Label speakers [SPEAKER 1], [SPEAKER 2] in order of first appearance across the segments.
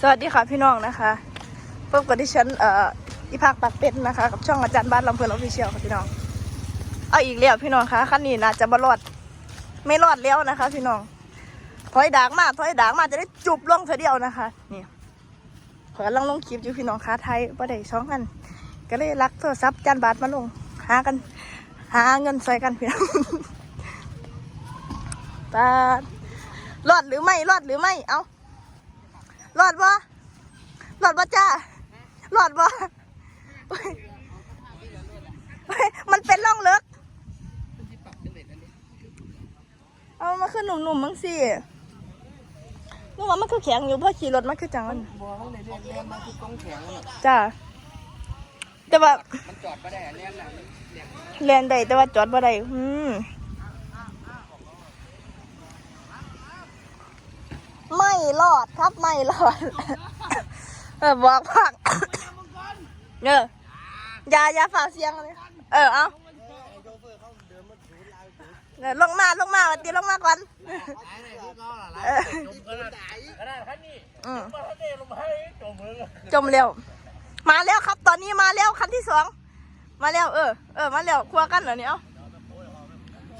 [SPEAKER 1] สวัสดีค่ะพี่น้องนะคะพบกับดิฉันเอ่ออีภาคปากเป็ดนะคะ กับช่องอาจารย์บ้านลำเพลินออฟฟิเชียลค่ะพี่น้อง เอาอีกแล้วพี่น้องคะขั้นนี้น่าจะบรอดไม่รอดแล้วนะคะ พี่น้องถอยดากมาถอยดากมาจะได้จุบลงเธอเดียวนะคะนี่ขอกำลังลงคลิปอยู่พี่น้องคะไทยประเดี๋ยวช่องกันก็เลยรักโทรศัพท์จานบาทมาลงหากัน หาเงินใส่กันพี่น้องตารอดหรือไม่รอดหรือไม่เอา รอดบ่รอดบ่จ้ารอดบ่เฮ้ยเฮ้ยมันเป็นร่องลึกเอามาขึ้นหนุ่มๆมั้งสินึกว่ามันคือแข็งอยู่เพราะขี่รถมันคือจังมัน
[SPEAKER 2] บัวเขาเลยเรียนเรียนมาคือกองแข็งน่ะ
[SPEAKER 1] จ้าแต่ว่า
[SPEAKER 2] มันจอดไม่ได้อะเรียนน่ะมันเรียน
[SPEAKER 1] เรียนได้แต่ว่าจอดบ่ได้อืม ไม่รอดครับไม่รอดเออบอกพักเอออย่าอย่าฝ่าเสียงเลยเออเอาเดี๋ยลงมาลงมาวันตีลงมาก่อนเออ
[SPEAKER 2] ขนาดขั้นนี้
[SPEAKER 1] อืม
[SPEAKER 2] มาท่านเดลงมาให้จมมือ
[SPEAKER 1] จมเร็ว มาแล้วครับ ตอนนี้มาแล้วคันที่สองมาแล้วเออเออมาแล้วครัวกันเหรอเนี่ยเอา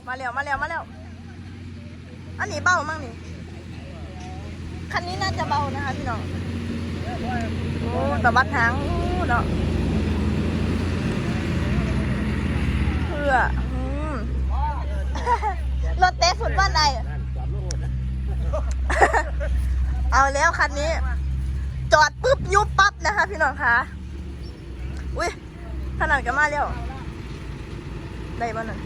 [SPEAKER 1] มาแล้วมาแล้วมาแล้วอันนี้เบามั่งนี่ คันนี้น่าจะเบานะคะพี่น้องโอ้ตะบัดหางเนาะเพื่ออืมรถเตะฝุ่นบ้านใดเอาแล้วคันนี้ จอดปุ๊บยุบปั๊บนะคะพี่น้องคะอุ้ยขนาดกันมาแล้วได้บ้านั่น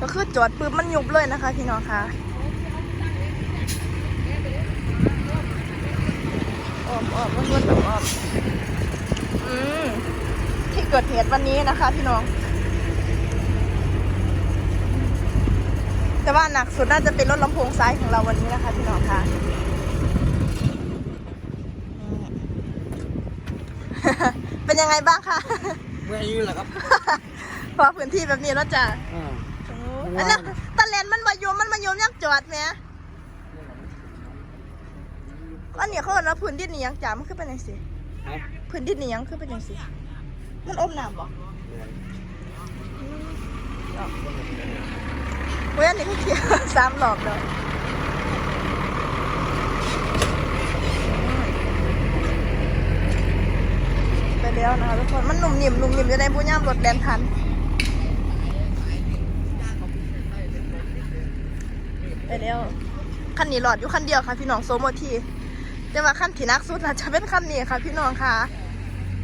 [SPEAKER 1] ก็คือจอดปุ๊บมันยุบเลยนะคะ พี่น้องคะ อ้อมอ้อมวนวนแบบอ้อมอืมที่เกิดเหตุวันนี้นะคะพี่น้อง แต่ว่าหนักสุดน่าจะเป็นรถลำโพงซ้ายของเราวันนี้นะคะพี่น้องคะเป็นยังไงบ้างคะ
[SPEAKER 2] เมื่อยืนเหรอครับ
[SPEAKER 1] พอพื้นที่แบบนี้แล้วจ้ะ
[SPEAKER 2] อ่า
[SPEAKER 1] อันนี้ตะเลนมันมาโยมมันมาโยมยังจอดไหม อันนี้เขาเรียกว่าพื้นดินนี่ยังจ่ามันคือเป็นยังสิพื้นดินนี่ยังคือเป็นยังสิมันอมน้ำบ่เว้ยอันนี้คือเที่ยวสามรอบแล้วไปแล้วนะคะทุกคนมันหนุ่มหนิ่มหนุ่มหนิ่มจะได้ผู้ย่ามรถแดนทันไปแล้วคันนี้หลอดอยู่คันเดียวค่ะพี่น้องโซโมที แต่ว่าคันที่นักสุดนะจะเป็นคันนี้ค่ะ พี่น้องค่ะ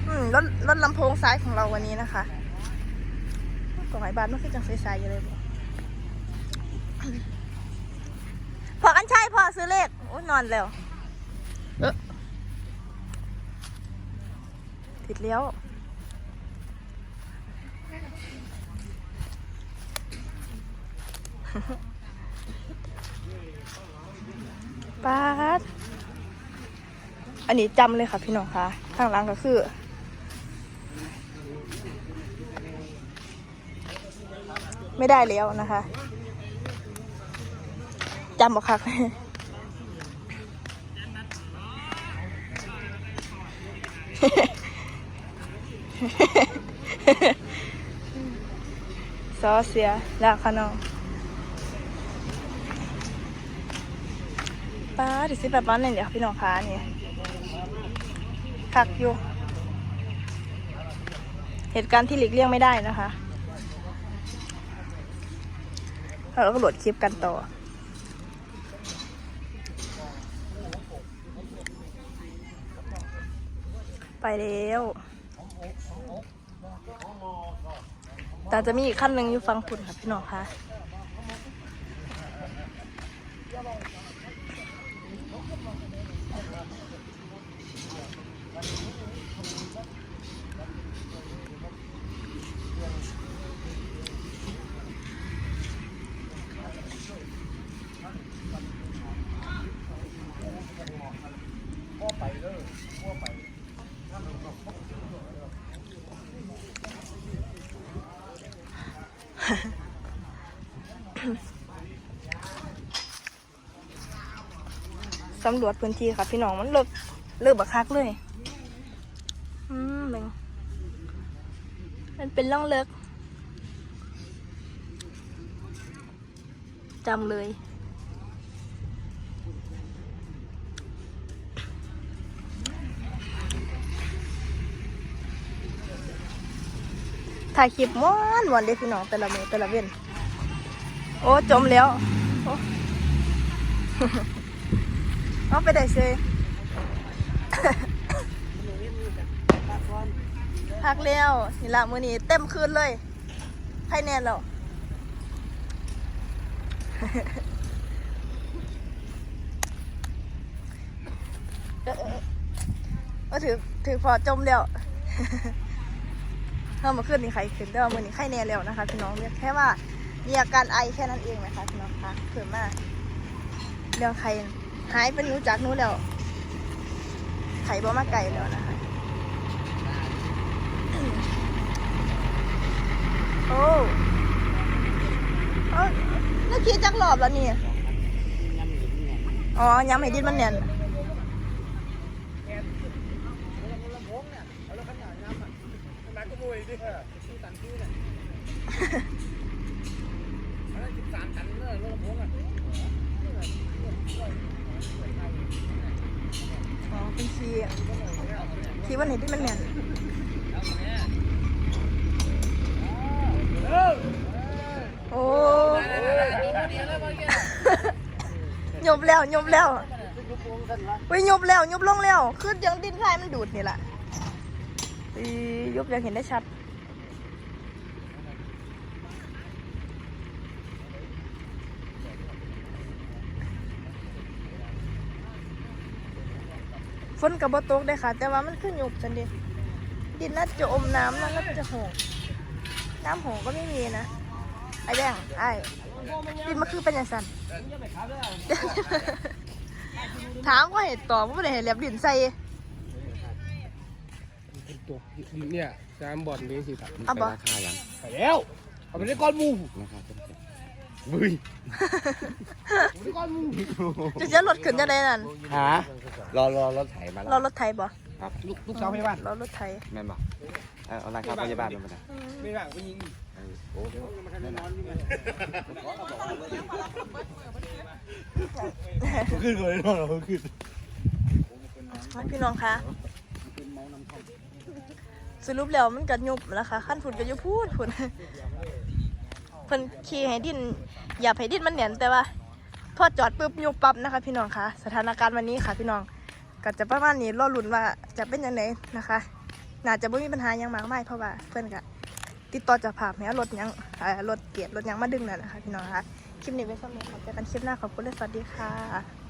[SPEAKER 1] อืมรถรถลำโพงซ้ายของเราวันนี้นะคะกล่องไอ้บานมันคือจังใสๆอยู่เลยบพอกันใช่พอซื้อเลขโอ้นอนแล้วเออผิดแล้วปาด อันนี้จำเลยค่ะพี่น้องคะข้างหล่างก็คือ ไม่ได้แล้วนะคะจำบอกค่ะซอเสียล้วค่ะน้องป้าดิสิแบบบ้านเนี่ยเดี๋ยวพี่น้องคะนี่ คักอยู่ เหตุการณ์ที่หลีกเลี่ยงไม่ได้นะคะเราก็โหลดคลิปกันต่อไปแล้ว แต่จะมีอีกขั้นหนึ่งอยู่ฟังคุณค่ะพี่น้องคะ สำรวจพื้นที่ค่ะพี่น้องมันเลิกเลิกบักคักเลย อืมมันมันเป็นล่องเลิกจำเลย ถ่ายคลิปม้วนม้วนเลยพี่น้องแต่ละเมอแต่ละเว้นโอ้จมแล้วเอาไปได้เซยพักแล้วนี่ละมือนี้เต็มคืนเลยใครแน่แล้วเอเออก็ถือถือพอจมแล้ว เมื่อมาขึ้นนี่ใครขึ้นแต่ว่ามือนี้ไข้แน่แล้วนะคะพี่น้องเรียกแค่ว่ามีอาการไอแค่นั้นเองนะคะพี่น้องคะเผื่อมาเรื่องไข้หายเป็นรู้จักนู้แล้วไข่บ่มาไก่แล้วนะคะโอ้เอ้าแล้วขี่จักรอบแล้วนี่อ๋อย้ำให้ดินมันแน่น
[SPEAKER 2] มาก็มวยดิค่ะชื่อตันชื่อเนี่ยอันนั้นสิบสามตันเลยรถลำโพงอะ
[SPEAKER 1] อ๋อเป็นขี่ขี่วันไหนดินมันแน่น
[SPEAKER 2] เออ
[SPEAKER 1] โอ้
[SPEAKER 2] ตัวเดียวแล้วเมื่อกี้
[SPEAKER 1] ยบแล้วยบแล้วเฮ้ยยบแล้วยบลงแล้ว คือยังดินทรายมันดูดนี่แหละอี ยบยังเห็นได้ชัด ฝนกับบตกได้ค่ะ แต่ว่ามันขึ้นยุบจันดิดินน่าจะอมน้ำน่าจะหงน้ำหงก็ไม่มีนะไอ้แดงไอ้ดินมันคือเป็นอย่างสันถามก็เห็นตอบว่าไม่ได้เห็นแหลบดินใส่
[SPEAKER 2] ตัวเนี่ยสามบอลนี้สิครับ
[SPEAKER 1] เอาบ่
[SPEAKER 3] ราคายัง
[SPEAKER 2] ไปแล้ว เอาไปได้ก้อนมู
[SPEAKER 3] ราคาเป็น
[SPEAKER 2] บุยเอาไปได้ก้อนมู
[SPEAKER 1] จะจะรถขึ้นจะได้นั่น
[SPEAKER 3] หารอรอรถไถมาแล้
[SPEAKER 1] เรา
[SPEAKER 3] ว
[SPEAKER 1] รถไทยบ่
[SPEAKER 3] ครับ
[SPEAKER 2] ลูกลูกสาวพยาบาล
[SPEAKER 1] เรารถไทย
[SPEAKER 3] แม่นบอกเอาเอาราคาพยาบาลมาได้
[SPEAKER 2] ไม่ว่างไปยิง
[SPEAKER 3] โอ้
[SPEAKER 2] ขึ้นเลยนอนเราขึ้น
[SPEAKER 1] มาพี่น้องคะ สรุปแล้วมันกัดยุบแล้วค่ะขั้นฝุ่นก็ยุบพูดฝุ่นเพิ่นขี่ให้ดินอย่าให้ดินมันเหนียนแต่ว่า พอจอดปุ๊บยุบปั๊บนะคะ พี่น้องคะสถานการณ์วันนี้ค่ะ พี่น้องก็จะประมาณนี้รอลุ้นว่าจะเป็นยังไงนะคะน่าจะไม่มีปัญหายังมากมายเพราะว่าเพื่อนก็ติดต่อจากภาพให้รถยังรถเกียรรถยังมาดึงนั่นนะคะพี่น้องคะคลิปนี้ไว้สำหรับเจอกันคลิปหน้าขอบคุณและสวัสดีค่ะ